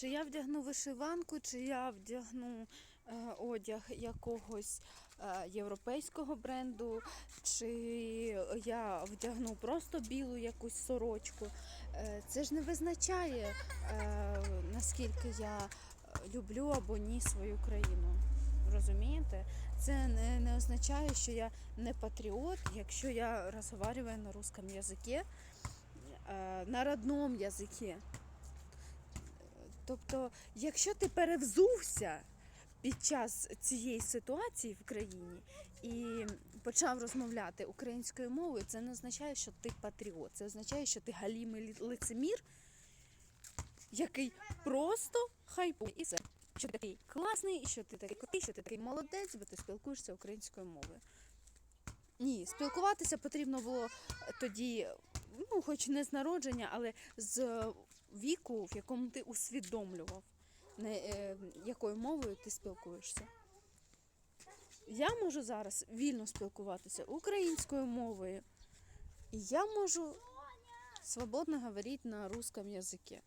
чи я вдягну вишиванку, чи я вдягну е, одяг якогось е, європейського бренду, чи я вдягну просто білу якусь сорочку. Е, це ж не визначає, е, наскільки я люблю або ні свою країну. Розумієте? Це не, не означає, що я не патріот, якщо я розмовляю на русском язикі, е, на родном язикі. Тобто, якщо ти перевзувся під час цієї ситуації в країні і почав розмовляти українською мовою, це не означає, що ти патріот. Це означає, що ти галімий лі- лицемір, який просто хайпує і все. Що ти такий класний, і що ти такий крутий, що ти такий молодець, бо ти спілкуєшся українською мовою. Ні, спілкуватися потрібно було тоді, ну, хоч не з народження, але з віку, в якому ти усвідомлював, не, е, якою мовою ти спілкуєшся. Я можу зараз вільно спілкуватися українською мовою, і я можу свободно говорити на русском язикі.